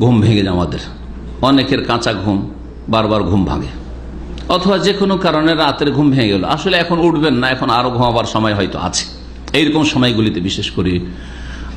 ঘুম ভেঙে যায় আমাদের। অনেকের কাঁচা ঘুম বারবার ঘুম ভাঙে। অথবা যে কোনো কারণে রাতের ঘুম ভেঙে গেল। আসলে এখন উঠবেন না, এখন আরও ঘুমাবার সময় হয়তো আছে। এইরকম সময়গুলিতে বিশেষ করে।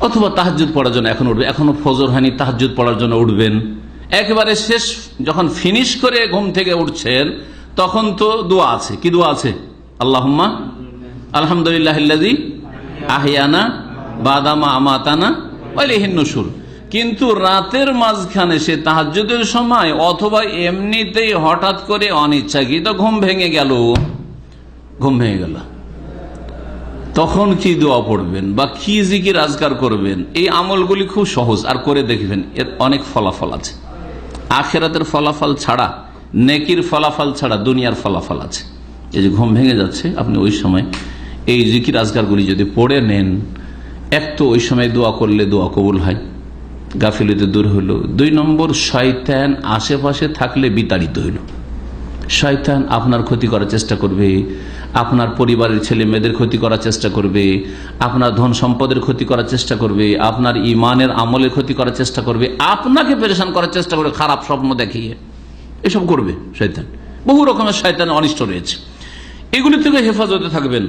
অথবা তাহাজুদ পড়ার জন্য এখন উঠবে। এখনও ফজর হয়নি তাহাজুদ পড়ার জন্য উঠবেন। একেবারে শেষ, যখন ফিনিশ করে ঘুম থেকে উঠছেন, তখন তো দোয়া আছে। কি দোয়া আছে? আল্লাহম্মা আলহামদুলিল্লাহ আহিয়ানা বাদামা আমাতানা ওয়াইলিহিন্নসুর কিন্তু রাতের মাঝখানে সে তাহাজ্জুদের সময় অথবা এমনিতেই হঠাৎ করে অনিচ্ছাকৃত ঘুম ভেঙে গেল। ঘুম ভেঙে গেল। তখন কি দোয়া পড়বেন বা কি জিকির আজকার করবেন? এই আমলগুলি খুব সহজ, আর করে দেখবেন, এর অনেক ফলাফল আছে। আখেরাতের ফলাফল ছাড়া, নেকির ফলাফল ছাড়া দুনিয়ার ফলাফল আছে। এই যে ঘুম ভেঙে যাচ্ছে, আপনি ওই সময় এই জিকির আজকারগুলি যদি পড়ে নেন, এক তো ওই সময় দোয়া করলে দোয়া কবুল হয় গাফিলিতে দূর হইল। দুই নম্বর, শয়তান আশেপাশে থাকলে বিতাড়িত হইল। শয়তান আপনার ক্ষতি করার চেষ্টা করবে, আপনার পরিবারের ছেলে মেয়েদের ক্ষতি করার চেষ্টা করবে, আপনার ধন সম্পদের ক্ষতি করার চেষ্টা করবে, আপনার ইমানের আমলের ক্ষতি করার চেষ্টা করবে, আপনাকে পরেশান করার চেষ্টা করবে, খারাপ স্বপ্ন দেখিয়ে। এসব করবে শয়তান। বহু রকমের শয়তান অনিষ্ট রয়েছে। এগুলি থেকে হেফাজতে থাকবেন।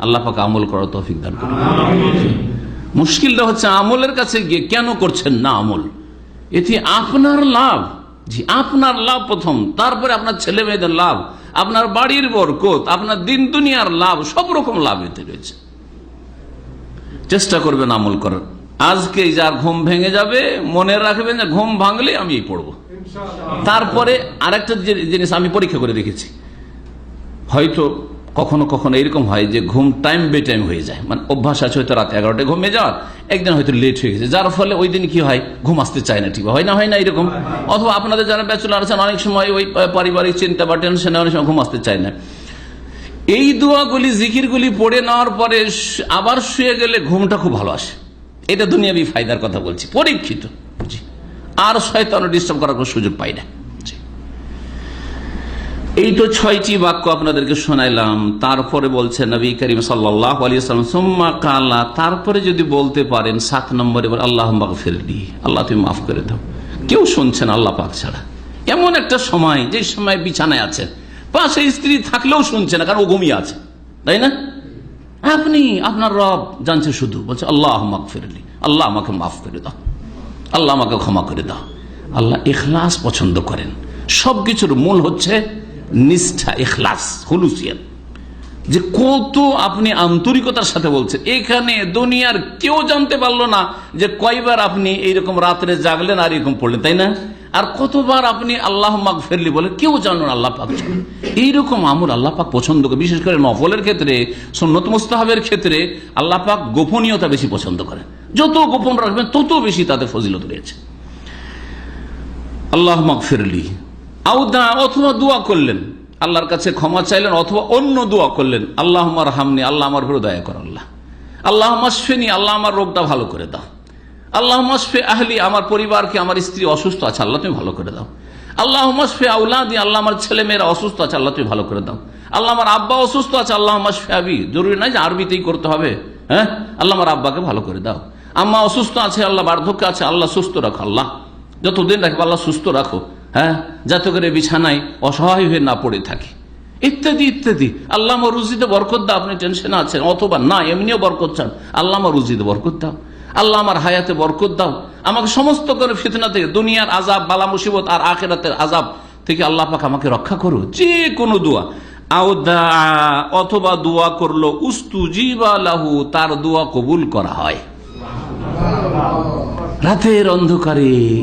আল্লাহ পাক আমল করার তৌফিক দান করুন। মুশকিলটা হচ্ছে আমলের কাছে গিয়ে কেন করছেন না আমল? এতে আপনার লাভ। জি আপনার লাভ প্রথম। তারপরে আপনার ছেলে মেয়েদের লাভ আপনার বাড়ির বরকত আপনার দিন দুনিয়ার লাভ সব রকম লাভ এতে রয়েছে। চেষ্টা করবেন আমল করার। আজকে যার ঘুম ভেঙে যাবে মনে রাখবেন যে ঘুম ভাঙলে আমি এই পড়ব। তারপরে আরেকটা জিনিস আমি পরীক্ষা করে দেখেছি। হয়তো কখনো কখনো এরকম হয় যে ঘুম টাইম বে টাইম হয়ে যায়। মানে অভ্যাস আছে হয়তো রাত এগারোটায় ঘুমিয়ে যাওয়ার, একদিন হয়তো লেট হয়ে গেছে। যার ফলে ওই দিন কি হয়? ঘুম আসতে চায় না ঠিক হয় না হয় না এরকম। অথবা আপনাদের যারা ব্যাচুলার আছেন, অনেক সময় ওই পারিবারিক চিন্তা বা টেনশনে অনেক সময় ঘুম আসতে চায় না। এই দোয়াগুলি, জিকিরগুলি পড়ে নেওয়ার পরে আবার শুয়ে গেলে ঘুমটা খুব ভালো আসে। এটা দুনিয়াবি ফায়দার কথা বলছি। পরীক্ষিত আর শয়তান ডিস্টার্ব করার কোনো সুযোগ পাই না। এই তো ছয়টি বাক্য আপনাদেরকে শোনাইলাম। তারপরে বলছে নবী করিম সাল্লাহ আলিয়াল্লাম তারপরে যদি বলতে পারেন সাত নম্বরে আল্লাহ ফেরলি আল্লাহ, তুমি মাফ করে দাও কেউ শুনছেন আল্লাহ পাক ছাড়া। এমন একটা সময়, যে সময় বিছানায় আছেন, পাশে স্ত্রী থাকলেও শুনছে না, কারণ ও ঘুমিয়ে আছে। তাই না? আপনি, আপনার রব জানছে শুধু, বলছে আল্লাহ আমাকে ফেরলি আল্লাহ আমাকে মাফ করে দাও আল্লাহ আমাকে ক্ষমা করে দাও আল্লাহ এখলাস পছন্দ করেন সবকিছুর মূল হচ্ছে নিষ্ঠা এখলাস হলুসিয়ান যে কত আপনি আন্তরিকতার সাথে বলছেন এখানে দুনিয়ার কেউ জানতে পারল না যে কয়বার আপনি এইরকম রাত্রে জাগলেন আর এরকম পড়লেন, তাই না? আর কতবার আপনি আল্লাহ মাক ফেরলি বলে, কেউ জানেন আল্লাহ পাক এইরকম আমল আল্লাহ পাক পছন্দ করে, বিশেষ করে নফলের ক্ষেত্রে, সন্নত মুস্তাহাবের ক্ষেত্রে, আল্লাহ পাক গোপনীয়তা বেশি পছন্দ করেন যত গোপন রাখবেন, তত বেশি তাদের ফজিলত রয়েছে। আল্লাহ মাক ফেরলি আউদা অথবা দোয়া করলেন। আল্লাহর কাছে ক্ষমা চাইলেন, অথবা অন্য দোয়া করলেন। আল্লাহ আমার হামনি আল্লাহ আমার উপরে দয়া কর আল্লাহ। আল্লাহ মাসফেনি আল্লাহ আমার রোগটা ভালো করে দাও। আল্লাহ মাসফে আহলি, আমার পরিবারকে, আমার স্ত্রী অসুস্থ আছে, আল্লাহ তুমি ভালো করে দাও। আল্লাহ মাসফে আউলাদি, আল্লাহ আমার ছেলে মেয়েরা অসুস্থ আছে, আল্লাহ তুমি ভালো করে দাও। আল্লাহ আমার আব্বা অসুস্থ আছে আল্লাহ মাসফে আবি। জরুরি নয় যে আরবিতেই করতে হবে হ্যাঁ? আল্লাহ আমার আব্বাকে ভালো করে দাও। আম্মা অসুস্থ আছে, আল্লাহ বার্ধক্য আছে, আল্লাহ সুস্থ রাখো আল্লাহ। যতদিন রাখব, আল্লাহ সুস্থ রাখো। হ্যাঁ? যাতে করে বিছানায় অসহায় হয়ে না পড়ে থাকে। ইত্যাদি ইত্যাদি। আল্লাহ রুজিতে বরকত দাও, আপনি টেনশনে আছেন। অথবা না, এমনিও বরকত চান। আল্লাহ রুজিতে বরকত দাও। আল্লাহ আমার হায়াতে বরকত দাও। আমাকে সমস্ত করে ফিতনা থেকে দুনিয়ার আজাব বালা মুসিবত আর আখেরাতের আজাব থেকে আল্লাহ পাক আমাকে রক্ষা করো। যে কোনো দোয়া। অথবা দোয়া করল, উস্তু লাহু, তার দোয়া কবুল করা হয়। রাতের অন্ধকারে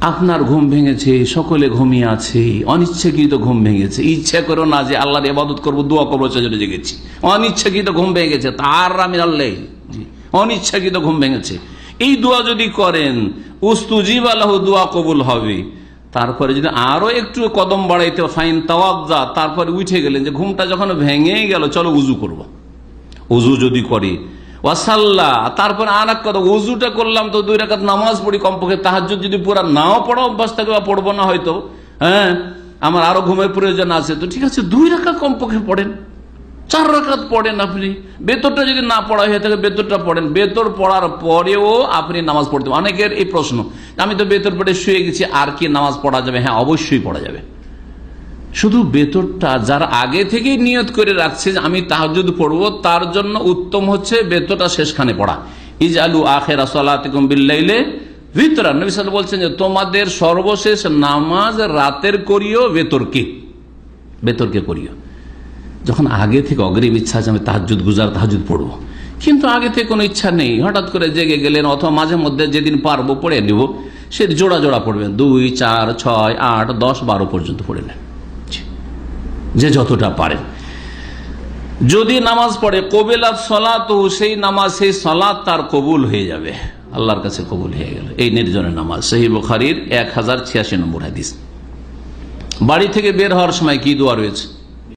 আপনার ঘুম ভেঙেছে, সকলে ঘুমিয়ে আছে, অনিচ্ছাকৃত ঘুম ভেঙেছে। ইচ্ছা করো না যে আল্লাহর ইবাদত করব, দোয়া করব সেজন্য জেগেছি। অনিচ্ছাকৃত ঘুম ভেঙেছে তার আমি আল্লাহ অনিচ্ছাকৃত ঘুম ভেঙেছে। এই দোয়া যদি করেন, উস্তুজিব আল্লাহ দোয়া কবুল হবে। তারপরে যদি আরও একটু কদম বাড়াইতে, ফাইন তাওয়াজ্জা, তারপরে উঠে গেলেন যে ঘুমটা যখন ভেঙে গেল, চলো উজু করব। উজু যদি করে ওয়াসাল্লাহ তারপর আর এক কথা, উজুটা করলাম তো দুই রাকাত নামাজ পড়ি কমপক্ষে তাহার যদি পুরা নাও পড়া অভ্যাস থাকে বা পড়ব না হয়তো হ্যাঁ? আমার আরও ঘুমের প্রয়োজন আছে, তো ঠিক আছে, দুই রাকাত কমপক্ষে পড়েন। চার রাকাত পড়েন আপনি। বেতরটা যদি না পড়া হয়ে থাকে, বেতরটা পড়েন। বেতর পড়ার পরেও আপনি নামাজ পড়তে অনেকের এই প্রশ্ন, আমি তো বেতর পড়ে শুয়ে গেছি, আর কি নামাজ পড়া যাবে? হ্যাঁ অবশ্যই পড়া যাবে। শুধু বেতরটা যারা আগে থেকেই নিয়ত করে রাখছে আমি তাহাজুদ পড়ব, তার জন্য উত্তম হচ্ছে বেতরটা শেষখানে পড়া। ইজ আলু আখের বিল্লাইলে ভিতরা নবী বলছেন যে, তোমাদের সর্বশেষ নামাজ রাতের করিও বেতরকে বেতরকে করিও? যখন আগে থেকে অগ্রিম ইচ্ছা আছে, আমি তাহাজুদ গুজার তাহাজুদ পড়ব। কিন্তু আগে থেকে কোনো ইচ্ছা নেই। হঠাৎ করে জেগে গেলেন, অথবা মাঝে মধ্যে যেদিন পারব পড়ে নিব, সে জোড়া জোড়া পড়বেন। দুই, চার, ছয়, আট, দশ, বারো পর্যন্ত পড়ে নেন। যে যতটা পারেন যদি নামাজ পড়ে, কবিলাত তো সেই নামাজ, সেই সলা তার কবুল হয়ে যাবে। আল্লাহর কাছে কবুল হয়ে গেল। এই নির্জনের নামাজ। সেই বুখারির এক হাজার ছিয়াশি নম্বর হাদিস। বাড়ি থেকে বের হওয়ার সময় কি দোয়া রয়েছে?